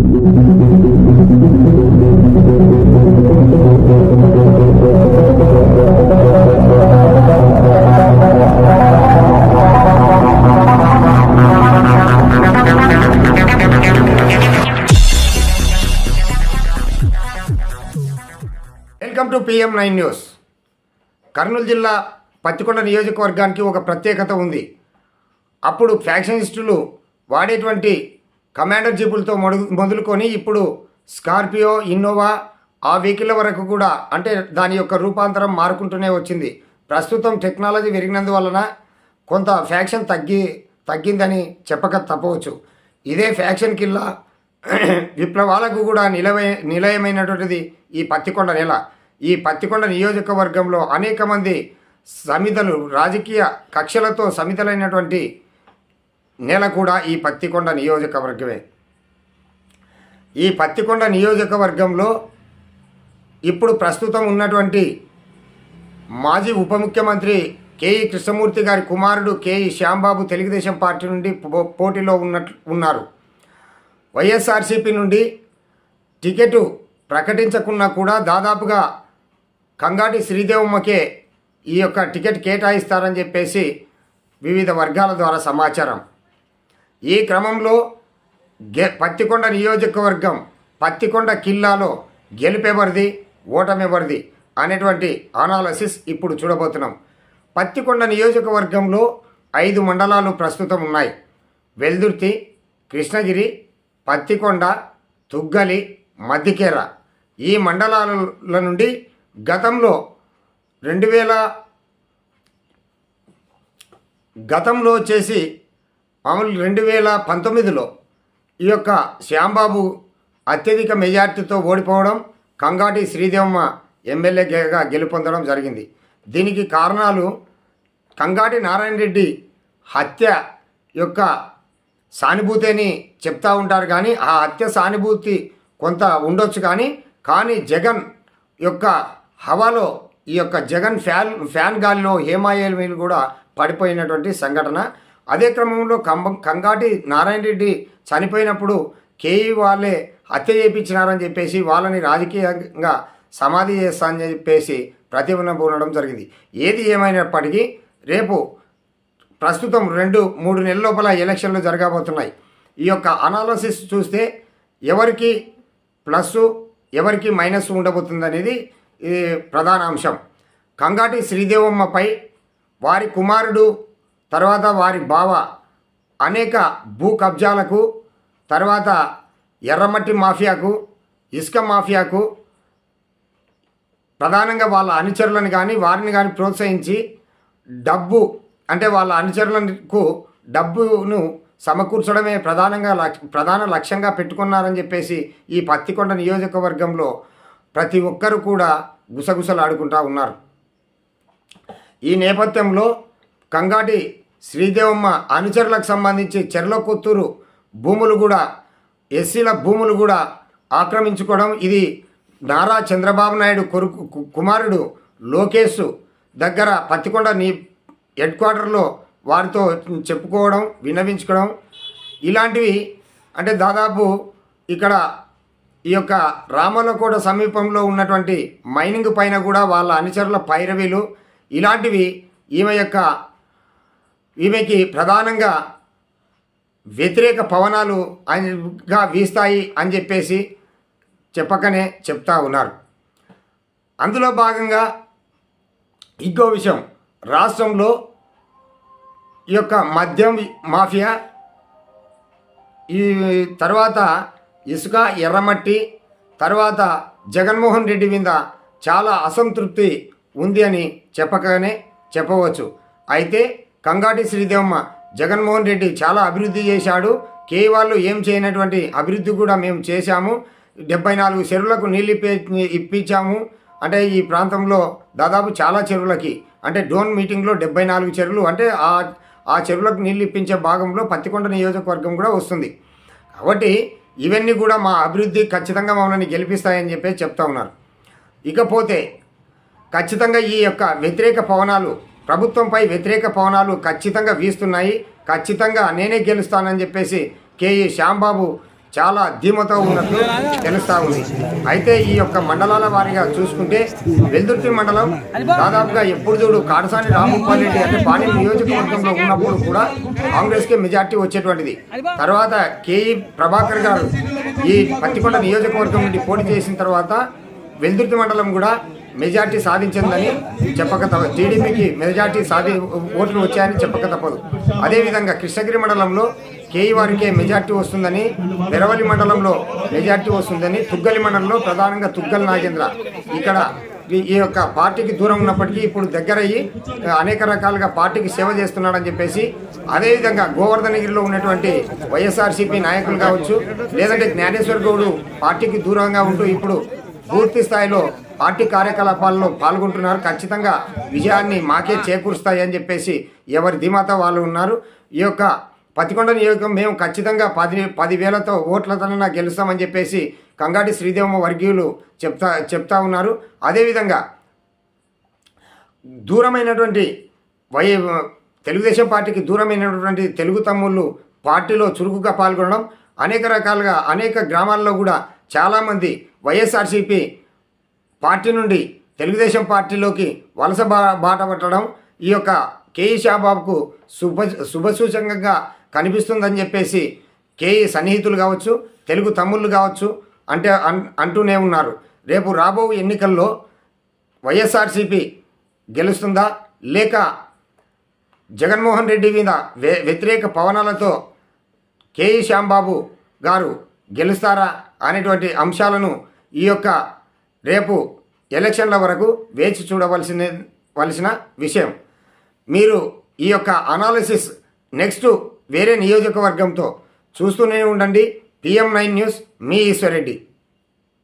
Welcome to PM nine news Kurnool జిల్లా పత్తికొండ నియోజకవర్గానికి ఒక ప్రత్యేకత ఉంది. అప్పుడు ఫ్యాక్షనిస్టులు వాడేటువంటి కమాండర్ జీపులతో మొదలుకొని ఇప్పుడు స్కార్పియో ఇన్నోవా ఆ వెహికల్ వరకు కూడా అంటే దాని యొక్క రూపాంతరం మారుకుంటూనే వచ్చింది. ప్రస్తుతం టెక్నాలజీ పెరిగినందువలన కొంత ఫ్యాక్షన్ తగ్గి తగ్గిందని చెప్పక తప్పవచ్చు. ఇదే ఫ్యాక్షన్ కిల్లా విప్లవాలకు కూడా నిలవై నిలయమైనటువంటిది ఈ పత్తికొండ నేల. ఈ పత్తికొండ నియోజకవర్గంలో అనేక మంది సమితలు రాజకీయ కక్షలతో సమితలైనటువంటి నేల కూడా ఈ పత్తికొండ నియోజకవర్గమే. ఈ పత్తికొండ నియోజకవర్గంలో ఇప్పుడు ప్రస్తుతం ఉన్నటువంటి మాజీ ఉప ముఖ్యమంత్రి కేఈ కృష్ణమూర్తి గారి కుమారుడు కేఈ శ్యాంబాబు తెలుగుదేశం పార్టీ నుండి పో- పోటీలో ఉన్నట్లు ఉన్నారు. వైఎస్ఆర్సీపీ నుండి టికెట్ ప్రకటించకున్నా కూడా దాదాపుగా కంగాటి శ్రీదేవమ్మకే ఈ యొక్క టికెట్ కేటాయిస్తారని చెప్పేసి వివిధ వర్గాల ద్వారా సమాచారం. ఈ క్రమంలో గె పత్తికొండ నియోజకవర్గం పత్తికొండ కిల్లాలో గెలుపెవరిది ఓటమెవరిది అనేటువంటి అనాలసిస్ ఇప్పుడు చూడబోతున్నాం. పత్తికొండ నియోజకవర్గంలో ఐదు మండలాలు ప్రస్తుతం ఉన్నాయి. వెల్దుర్తి కృష్ణగిరి పత్తికొండ తుగ్గలి మద్దికేర ఈ మండలాల నుండి గతంలో రెండు వేల గతంలో చేసి మామూలు రెండు వేల పంతొమ్మిదిలో ఈ యొక్క శ్యాంబాబు అత్యధిక మెజార్టీతో ఓడిపోవడం కంగాటి శ్రీదేవమ్మ ఎమ్మెల్యేగా గెలుపొందడం జరిగింది. దీనికి కారణాలు కంగాటి నారాయణ రెడ్డి హత్య యొక్క సానుభూతి అని చెప్తా ఉంటారు కానీ ఆ హత్య సానుభూతి కొంత ఉండొచ్చు కానీ కానీ జగన్ యొక్క హవాలో ఈ యొక్క జగన్ ఫ్యాన్ ఫ్యాన్ గాలిలో హేమాయేలు కూడా పడిపోయినటువంటి సంఘటన. అదే క్రమంలో కంబం కంగాటి నారాయణ రెడ్డి చనిపోయినప్పుడు కేఈ వాళ్ళే హత్య చేయించినారని చెప్పేసి వాళ్ళని రాజకీయంగా సమాధి చేస్తా అని చెప్పేసి ప్రతిబింబం జరిగింది. ఏది ఏమైనప్పటికీ రేపు ప్రస్తుతం రెండు మూడు నెలల లోపల ఎలక్షన్లు జరగబోతున్నాయి. ఈ యొక్క అనాలసిస్ చూస్తే ఎవరికి ప్లస్ ఎవరికి మైనస్ ఉండబోతుంది అనేది ప్రధాన అంశం. కంగాటి శ్రీదేవమ్మపై వారి కుమారుడు తర్వాత వారి బావ అనేక భూ కబ్జాలకు తర్వాత ఎర్రమట్టి మాఫియాకు ఇసుక మాఫియాకు ప్రధానంగా వాళ్ళ అనుచరులను కానీ వారిని కానీ ప్రోత్సహించి డబ్బు అంటే వాళ్ళ అనుచరులకు డబ్బును సమకూర్చడమే ప్రధానంగా లక్ష ప్రధాన లక్ష్యంగా పెట్టుకున్నారని చెప్పేసి ఈ పత్తికొండ నియోజకవర్గంలో ప్రతి ఒక్కరు కూడా గుసగుసలాడుకుంటా ఉన్నారు. ఈ నేపథ్యంలో కంగాటి శ్రీదేవమ్మ అనుచరులకు సంబంధించి చెర్ల కొత్తూరు భూములు కూడా ఎస్సీల భూములు కూడా ఆక్రమించుకోవడం ఇది నారా చంద్రబాబు నాయుడు కొరుకు కుమారుడు లోకేష్ దగ్గర పత్తికొండ నీ హెడ్ క్వార్టర్లో వారితో చెప్పుకోవడం విన్నవించుకోవడం ఇలాంటివి అంటే దాదాపు ఇక్కడ ఈ యొక్క రామలకోట సమీపంలో ఉన్నటువంటి మైనింగ్ పైన కూడా వాళ్ళ అనుచరుల పైరవీలు ఇలాంటివి ఈమె యొక్క ఈమెకి ప్రధానంగా వ్యతిరేక పవనాలు గా వీస్తాయి అని చెప్పేసి చెప్పకనే చెప్తా ఉన్నారు. అందులో భాగంగా ఇంకో విషయం. రాష్ట్రంలో ఈ యొక్క మద్యం మాఫియా ఈ తర్వాత ఇసుక ఎర్రమట్టి తర్వాత జగన్మోహన్ రెడ్డి మీద చాలా అసంతృప్తి ఉంది అని చెప్పకనే చెప్పవచ్చు. అయితే కంగాటి శ్రీదేవమ్మ. జగన్మోహన్ రెడ్డి చాలా అభివృద్ధి చేశాడు. కే వాళ్ళు ఏం చేయనటువంటి అభివృద్ధి కూడా మేము చేశాము. డెబ్బై నాలుగు చెరువులకు నీళ్ళు ఇప్పి ఇప్పించాము. అంటే ఈ ప్రాంతంలో దాదాపు చాలా చెరువులకి అంటే డోన్ మీటింగ్లో డెబ్బై నాలుగు చెరువులు అంటే ఆ ఆ చెరువులకు నీళ్ళు ఇప్పించే భాగంలో పత్తికొండ నియోజకవర్గం కూడా వస్తుంది. కాబట్టి ఇవన్నీ కూడా మా అభివృద్ధి ఖచ్చితంగా మమ్మల్ని గెలిపిస్తాయని చెప్పేసి చెప్తా ఉన్నారు. ఇకపోతే ఖచ్చితంగా ఈ యొక్క వ్యతిరేక పవనాలు ప్రభుత్వంపై వ్యతిరేక పవనాలు ఖచ్చితంగా వీస్తున్నాయి. ఖచ్చితంగా నేనే గెలుస్తానని చెప్పేసి కేఈ శ్యాంబాబు చాలా ధీమతో ఉన్నట్లు తెలుస్తా ఉంది. అయితే ఈ యొక్క మండలాల వారీగా చూసుకుంటే వెల్దుర్తి మండలం దాదాపుగా ఎప్పుడు చూడు కాడసాని రామగోపాల్రెడ్డి అంటే పాణ్యం నియోజకవర్గంలో ఉన్నప్పుడు కూడా కాంగ్రెస్కే మెజార్టీ వచ్చేటువంటిది. తర్వాత కేఈ ప్రభాకర్ గారు ఈ పత్తికొండ నియోజకవర్గం నుండి పోటీ చేసిన తర్వాత వెల్దుర్తి మండలం కూడా మెజార్టీ సాధించిందని చెప్పక తప్ప టీడీపీకి మెజార్టీ సాధి ఓట్లు వచ్చాయని చెప్పక తప్పదు. అదేవిధంగా కృష్ణగిరి మండలంలో కేఈ వారికే మెజార్టీ వస్తుందని వెరవలి మండలంలో మెజార్టీ వస్తుందని తుగ్గలి మండలంలో ప్రధానంగా తుగ్గల్ నాగేంద్ర ఇక్కడ ఈ- యొక్క పార్టీకి దూరం ఉన్నప్పటికీ ఇప్పుడు దగ్గరయ్యి అనేక రకాలుగా పార్టీకి సేవ చేస్తున్నాడని చెప్పేసి అదేవిధంగా గోవర్ధనగిరిలో ఉన్నటువంటి వైఎస్ఆర్సీపీ నాయకులు కావచ్చు లేదంటే జ్ఞానేశ్వర్ గౌడు పార్టీకి దూరంగా ఉంటూ ఇప్పుడు పూర్తి స్థాయిలో పార్టీ కార్యకలాపాల్లో పాల్గొంటున్నారు. ఖచ్చితంగా విజయాన్ని మాకే చేకూరుస్తాయి అని చెప్పేసి ఎవరి ధీమాత వాళ్ళు ఉన్నారు. ఈ యొక్క పతికొండ నియోజకం మేము ఖచ్చితంగా పది పదివేలతో ఓట్లతో గెలుస్తామని చెప్పేసి కంగాటి శ్రీదేవమ్మ వర్గీయులు చెప్తా చెప్తా ఉన్నారు. అదేవిధంగా దూరమైనటువంటి వై తెలుగుదేశం పార్టీకి దూరమైనటువంటి తెలుగు తమ్ముళ్ళు పార్టీలో చురుకుగా పాల్గొనడం అనేక రకాలుగా అనేక గ్రామాల్లో కూడా చాలామంది వైఎస్ఆర్సీపీ పార్టీ నుండి తెలుగుదేశం పార్టీలోకి వలస బా బాట పట్టడం ఈ యొక్క కేఈ షాబాబుకు శుభ శుభసూచకంగా కనిపిస్తుందని చెప్పేసి కేఈ సన్నిహితులు కావచ్చు తెలుగు తమ్ముళ్ళు కావచ్చు అంటే అన్ అంటూనే ఉన్నారు. రేపు రాబో ఎన్నికల్లో వైఎస్ఆర్సీపీ గెలుస్తుందా లేక జగన్మోహన్ రెడ్డి మీద వ్య వ్యతిరేక పవనాలతో కేఈ శ్యాంబాబు గారు గెలుస్తారా అనేటువంటి అంశాలను ఈ యొక్క రేపు ఎలక్షన్ల వరకు వేచి చూడవలసిన వలసిన విషయం. మీరు ఈ యొక్క అనాలిసిస్ నెక్స్ట్ వేరే నియోజకవర్గంతో చూస్తూనే ఉండండి. పిఎం నైన్ న్యూస్ మీ ఈశ్వరెడ్డి